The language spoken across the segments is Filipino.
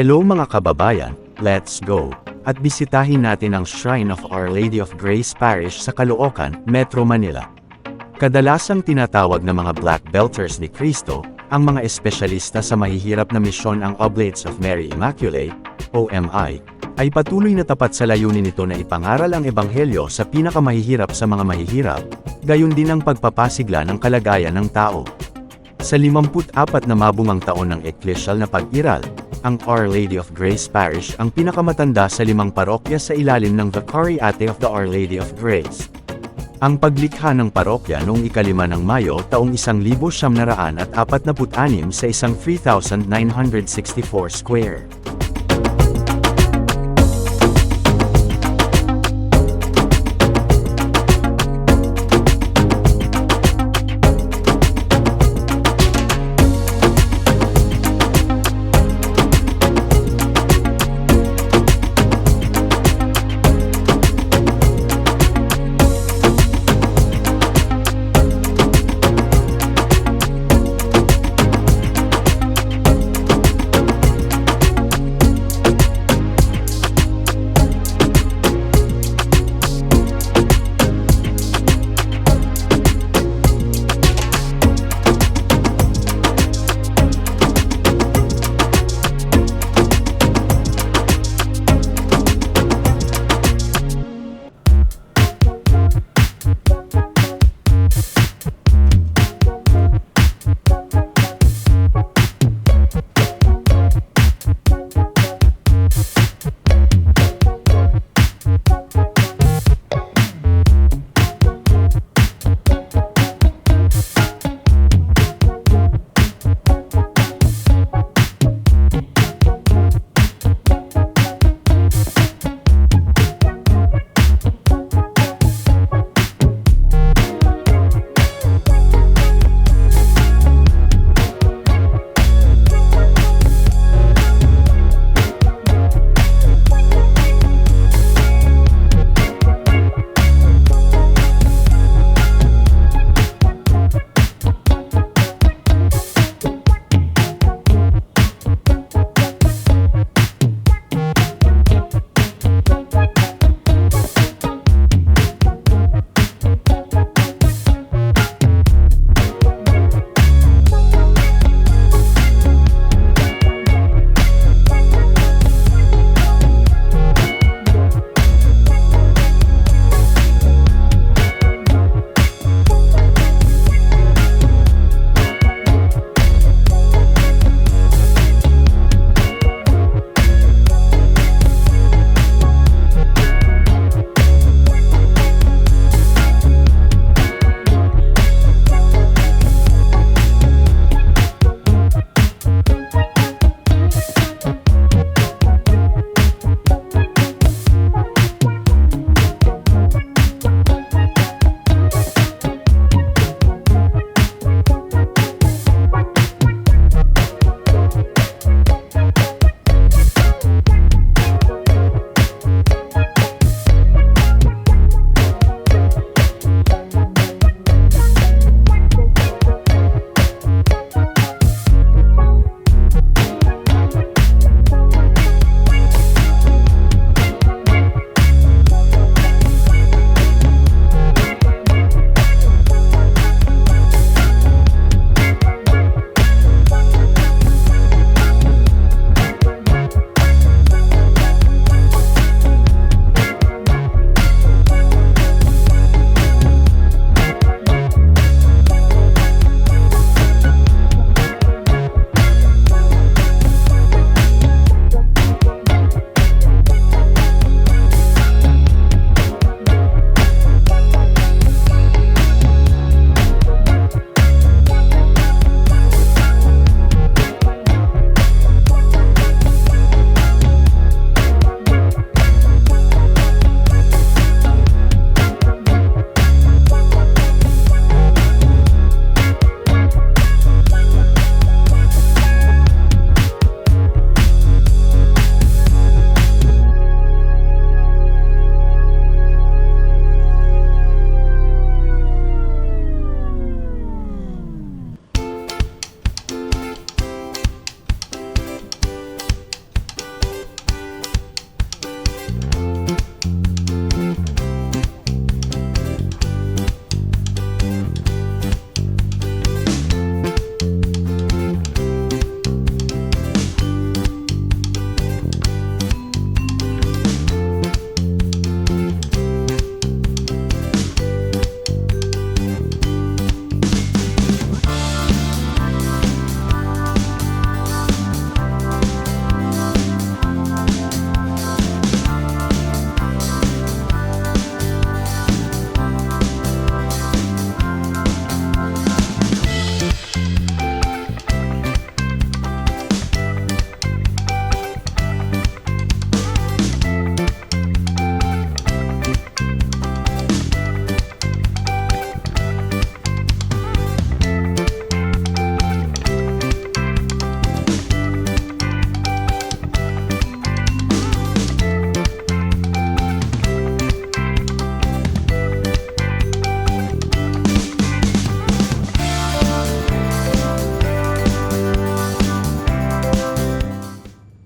Hello mga kababayan, let's go! At bisitahin natin ang Shrine of Our Lady of Grace Parish sa Caloocan, Metro Manila. Kadalasang tinatawag na mga Black Belters ni Cristo, ang mga espesyalista sa mahihirap na misyon ang Oblates of Mary Immaculate, OMI, ay patuloy na tapat sa layunin nito na ipangaral ang ebanghelyo sa pinakamahihirap sa mga mahihirap, gayon din ang pagpapasigla ng kalagayan ng tao. Sa 54 na mabungang taon ng eklesyal na pag-iral, ang Our Lady of Grace Parish ang pinakamatanda sa limang parokya sa ilalim ng Vicariate of the Our Lady of Grace. Ang paglikha ng parokya noong ikalima ng Mayo taong 1946 sa isang 3,964 square.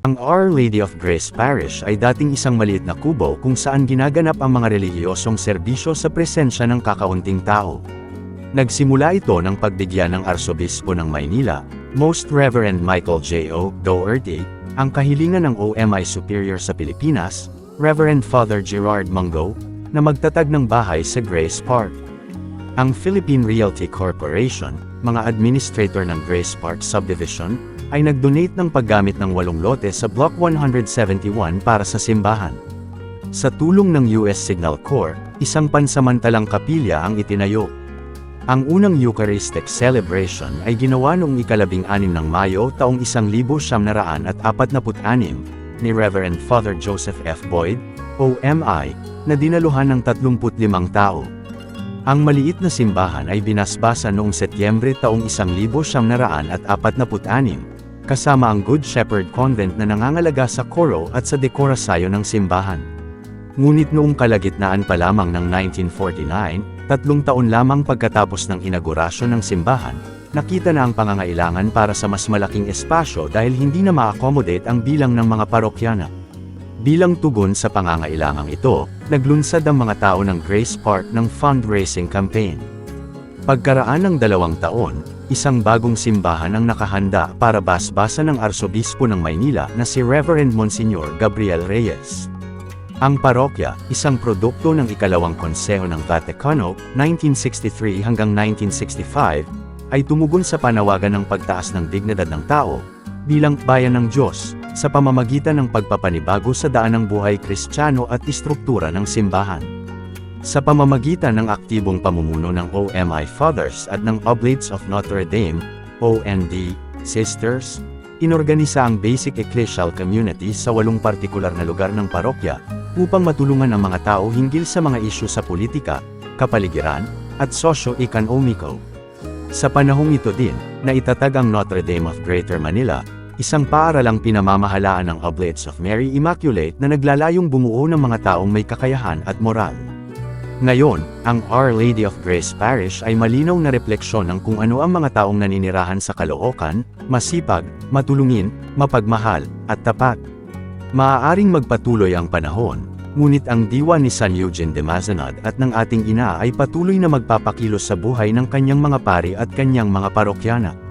Ang Our Lady of Grace Parish ay dating isang maliit na kubo kung saan ginaganap ang mga relihiyosong serbisyo sa presensya ng kakaunting tao. Nagsimula ito ng pagbigyan ng Arsobispo ng Maynila, Most Reverend Michael J. O. Doherty, ang kahilingan ng OMI Superior sa Pilipinas, Reverend Father Gerard Mango, na magtatag ng bahay sa Grace Park. Ang Philippine Realty Corporation, mga administrator ng Grace Park Subdivision, ay nag-donate ng paggamit ng walong lote sa Block 171 para sa simbahan. Sa tulong ng US Signal Corps, isang pansamantalang kapilya ang itinayo. Ang unang Eucharistic celebration ay ginawa noong ikalabing anim ng Mayo taong 1946 ni Reverend Father Joseph F. Boyd, OMI, na dinaluhan ng 35 tao. Ang maliit na simbahan ay binasbasa noong Setyembre taong 1946, kasama ang Good Shepherd Convent na nangangalaga sa koro at sa dekorasyon ng simbahan. Ngunit noong kalagitnaan pa lamang ng 1949, tatlong taon lamang pagkatapos ng inaugurasyon ng simbahan, nakita na ang pangangailangan para sa mas malaking espasyo dahil hindi na ma-accommodate ang bilang ng mga parokyana. Bilang tugon sa pangangailangang ito, naglunsad ang mga tao ng Grace Park ng fundraising campaign. Pagkaraan ng dalawang taon, isang bagong simbahan ang nakahanda para basbasa ng Arsobispo ng Maynila na si Reverend Monsignor Gabriel Reyes. Ang parokya, isang produkto ng ikalawang konseho ng Vaticano, 1963 hanggang 1965, ay tumugon sa panawagan ng pagtaas ng dignidad ng tao, bilang bayan ng Diyos, sa pamamagitan ng pagpapanibago sa daan ng buhay kristyano at istruktura ng simbahan. Sa pamamagitan ng aktibong pamumuno ng OMI Fathers at ng Oblates of Notre Dame, OND, Sisters, inorganisa ang basic ecclesial community sa walong partikular na lugar ng parokya, upang matulungan ang mga tao hinggil sa mga isyu sa politika, kapaligiran, at sosyo-ekonomiko. Sa panahong ito din, naitatag ang Notre Dame of Greater Manila, isang paaralang pinamamahalaan ng Oblates of Mary Immaculate na naglalayong bumuo ng mga taong may kakayahan at moral. Ngayon, ang Our Lady of Grace Parish ay malinaw na refleksyon ng kung ano ang mga taong naninirahan sa Caloocan, masipag, matulungin, mapagmahal, at tapat. Maaaring magpatuloy ang panahon, ngunit ang diwa ni San Eugene de Mazenod at ng ating ina ay patuloy na magpapakilos sa buhay ng kanyang mga pari at kanyang mga parokyana.